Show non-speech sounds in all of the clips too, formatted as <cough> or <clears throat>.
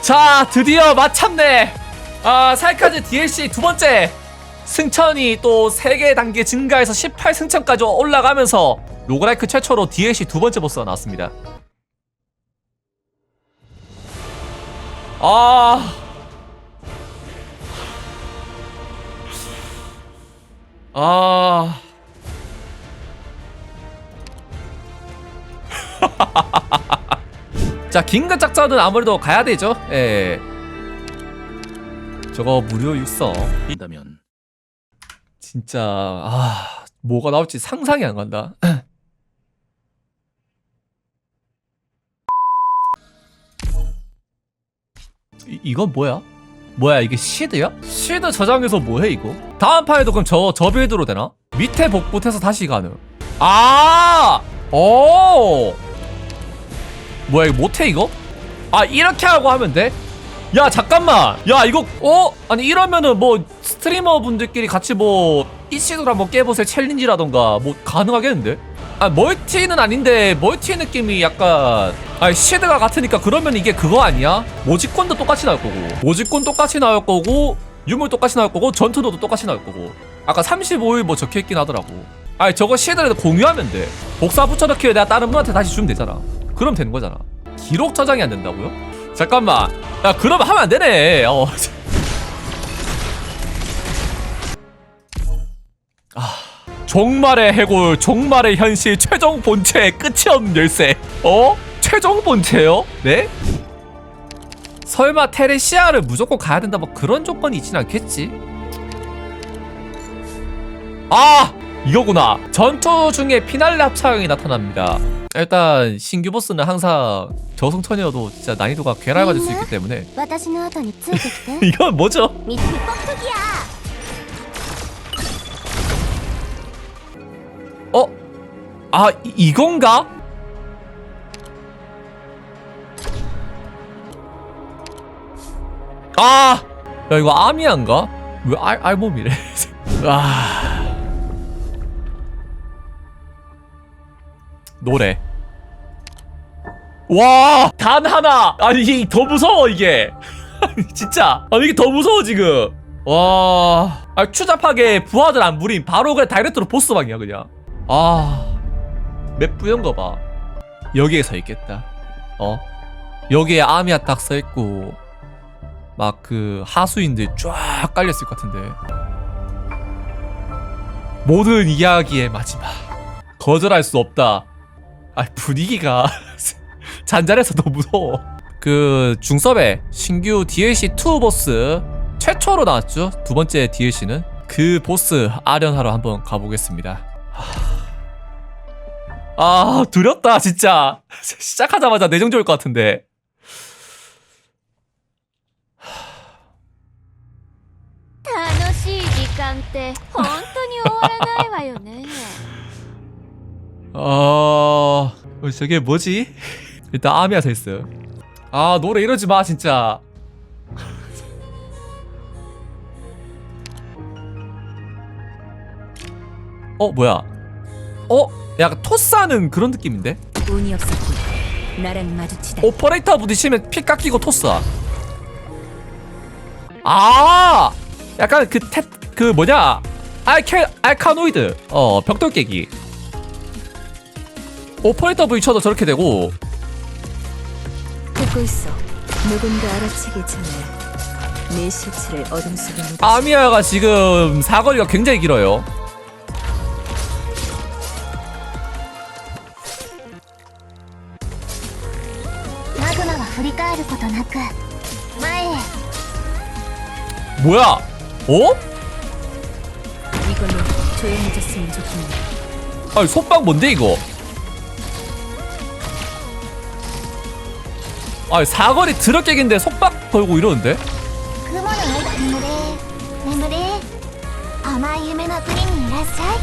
자 드디어 마참내. 아 살카즈 DLC 두 번째. 승천이 또 3개 단계 증가해서 18승천까지 올라가면서 로그라이크 최초로 DLC 두 번째 보스가 나왔습니다. 아. 아. <laughs> 자, 긴급 작전은 아무래도 가야 되죠. 예. 저거 무료 육성. 인다면 진짜 아, 뭐가 나올지 상상이 안 간다. <clears throat> 이, 이건 뭐야? 뭐야 이게 시드야? 시드 저장해서 뭐해 이거? 다음 판에도 그럼 저, 저 빌드로 되나? 밑에 복붙해서 다시 가능 아! 오! 뭐야 이거 못해 이거? 아 이렇게 하고 하면 돼? 야 잠깐만 야 이거 어? 아니 이러면은 뭐 스트리머 분들끼리 같이 뭐 이시도를 한번 깨보세요 챌린지라던가 뭐 가능하겠는데? 아 멀티는 아닌데 멀티 느낌이 약간 아 시드가 같으니까 그러면 이게 그거 아니야? 모직권도 똑같이 나올 거고 모직권 똑같이 나올 거고 유물 똑같이 나올 거고 전투도도 똑같이 나올 거고 아까 35일 뭐 적혀있긴 하더라고 아니 저거 시드를 공유하면 돼 복사 붙여넣기를 내가 다른 분한테 다시 주면 되잖아 그럼 되는 거잖아 기록 저장이 안 된다고요? 잠깐만 야 그러면 하면 안 되네 어. 아 종말의 해골 종말의 현실 최종 본체 끝이 없는 열쇠 어? 최종 본체요? 네? 설마 테레시아를 무조건 가야 된다 뭐 그런 조건이 있진 않겠지 아 이거구나 전투 중에 피날레 합창이 나타납니다 일단 신규 보스는 항상 저승천이어도 진짜 난이도가 괴랄맞을 수 있기 때문에 <laughs> 이건 뭐죠? 어? 아 이, 이건가? 아! 야 이거 아미안가? 왜 알, 알몸이래? <laughs> 아... 노래. 와! 단 하나! 아니 이게 더 무서워 이게. <laughs> 진짜. 아니 이게 더 무서워 지금. 와. 아, 추잡하게 부하들 안 부림. 바로 그냥 다이렉트로 보스방이야 그냥. 아맵 뿌연 거봐. 여기에 서 있겠다. 어? 여기에 아미아 딱서 있고 막 그 하수인들 쫙 깔려 있을 것 같은데. 모든 이야기의 마지막. 거절할 수 없다 아 분위기가 <laughs> 잔잔해서 너무 무서워 그 중섭의 신규 DLC 2 보스 최초로 나왔죠 두 번째 DLC는 그 보스 아련하러 한번 가보겠습니다 아 두렵다 진짜 <laughs> 시작하자마자 내정 좋을 것 같은데 楽しい時間って本当に終わらないわよね 어... 어, 저게 뭐지? <laughs> 일단 아미아 서 있어요 아 노래 이러지 마 진짜 <laughs> 어 뭐야 어? 약간 토스하는 그런 느낌인데? 운이 없었군. 나랑 마주치다. 오퍼레이터 부딪히면 피 깎이고 토스야 아 약간 그 태, 그 뭐냐 알케, 알카노이드 어 벽돌 깨기 오퍼레이터 부딪혀도 저렇게 되고 듣고 있어. 누군가 알아채기 전에 내 실체를 어둠 속에 묻어. 아미아가 지금 사거리가 굉장히 길어요. 아. マグマは振り返ることなく前へ 뭐야? 어? 이걸로 조용해졌으면 좋겠네. 아니 속박 뭔데 이거? 아니 사거리 드럽게긴데 속박 걸고 이러는데? 雲の上で眠れ眠れ甘い夢の国にいらっしゃ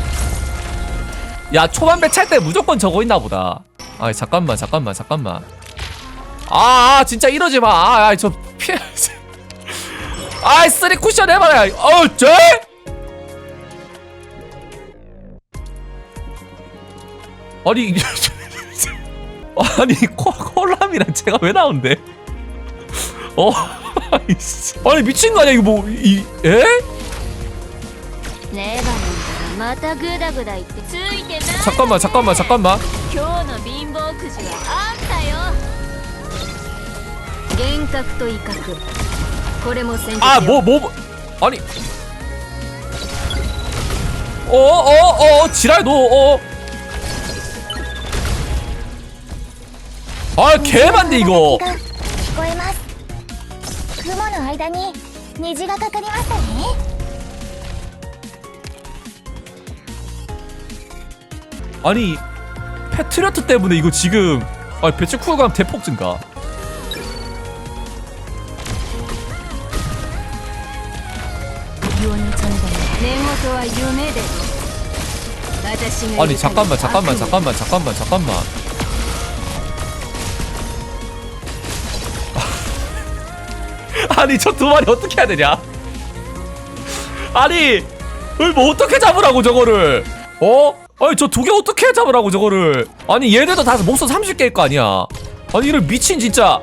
い 야 초반 배찰 때 무조건 저거 있나 보다. 아니 잠깐만 잠깐만 잠깐만. 아, 아 진짜 이러지 마. 아, 아, 저 피해. <laughs> 아이 쓰리 쿠션 해봐라. 어 쟤? 아니 이게 <laughs> 아니 코, 콜람이랑 제가 왜 나온대? <laughs> 어? <laughs> 아이씨. 아니 미친 거 아니야 이거 뭐 이 에? レバノンからまたグダグダ言ってついてない 잠깐만 잠깐만 잠깐만 今日の貧乏くじはあんたよ幻覚と威嚇これも戦術よ 아 뭐 뭐 아니 어어어 지랄 너 어. 아 개만데 이거. 아니 패트리어트 때문에 이거 지금 아 배치 쿨감 대폭 증가. 아니 잠깐만 잠깐만 잠깐만 잠깐만 잠깐만. 아니 저 두 마리 어떻게 해야 되냐? 아니 뭐 어떻게 잡으라고 저거를? 어? 아니 저 두 개 어떻게 잡으라고 저거를? 아니 얘네도 다 목숨 30개일 거 아니야? 아니 이런 미친 진짜.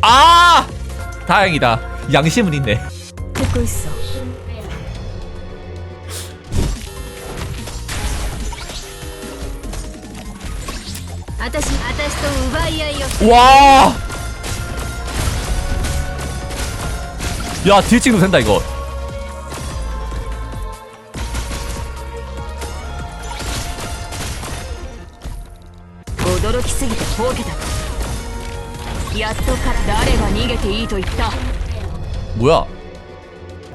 아! 다행이다. 양심은 있네. 듣고 있어. 와! 야, 딜찍도 된다, 이거. 驚きすぎてほうけたやっとか誰が逃げていいと言った 뭐야?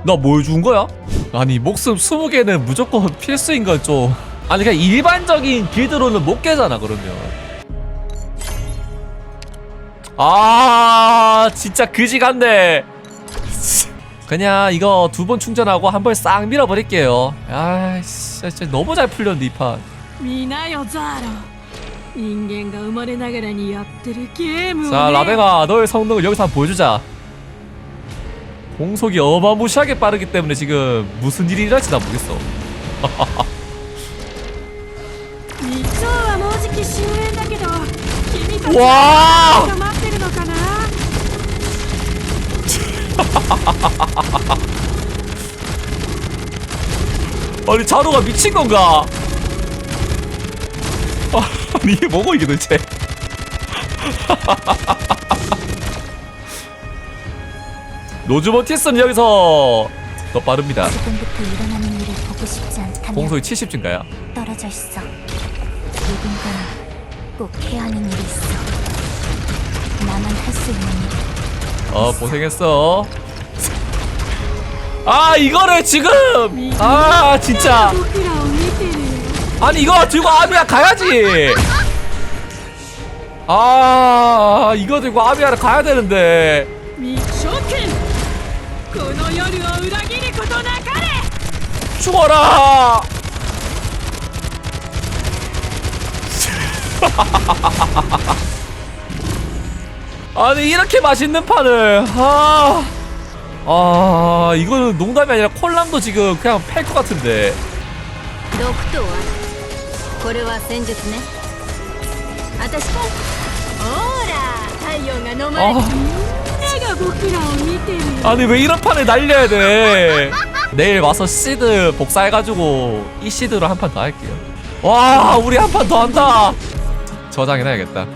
나 뭘 준 거야? 아니, 목숨 20개는 무조건 필수인 건 좀. 아니, 그냥 일반적인 길드로는 못 깨잖아, 그러면. 아, 진짜 그지 같네. 그냥 이거 두 번 충전하고 한 번 싹 밀어버릴게요. 아이씨, 진짜 너무 잘 풀렸는데, 이 판. 見なよザーラ人間が生まれながらにやってるゲームを、ね、 자 라뱅아 너의 성능을 여기서 한번 보여주자 공속이 어마무시하게 빠르기 때문에 지금 무슨 일이 일어날지 나 모르겠어 <laughs> 日曜はもうじき終焉だけど君たちわあは待っ <laughs> 아니 자루가 미친 건가? <laughs> 아니 이게 뭐고 이게 도대체? <laughs> 노즈모티스는 여기서 더 빠릅니다. 지금부터 일어나는 일을 보고 싶지 않다면 공속이 70쯤가야 떨어져 있어. 누군가는 꼭 해야 하는 일이 있어. 나만 할 수 있는 일 어 고생했어. 아 이거를 지금! 아 진짜. 아니 이거 들고 아비야 가야지. 아 이거 들고 아비야를 가야 되는데. 죽어라! <laughs> 아니 이렇게 맛있는 판을 아, 아 이거는 농담이 아니라 콜람도 지금 그냥 팰 것 같은데 毒とはこれは戦術ね私ほら太陽が飲まれ 아 みんなが僕らを見てるよ 아니 왜 이런 판을 날려야 돼 내일 와서 시드 복사해가지고 이 시드로 한 판 더 할게요 와 우리 한 판 더 한다 저장해놔야겠다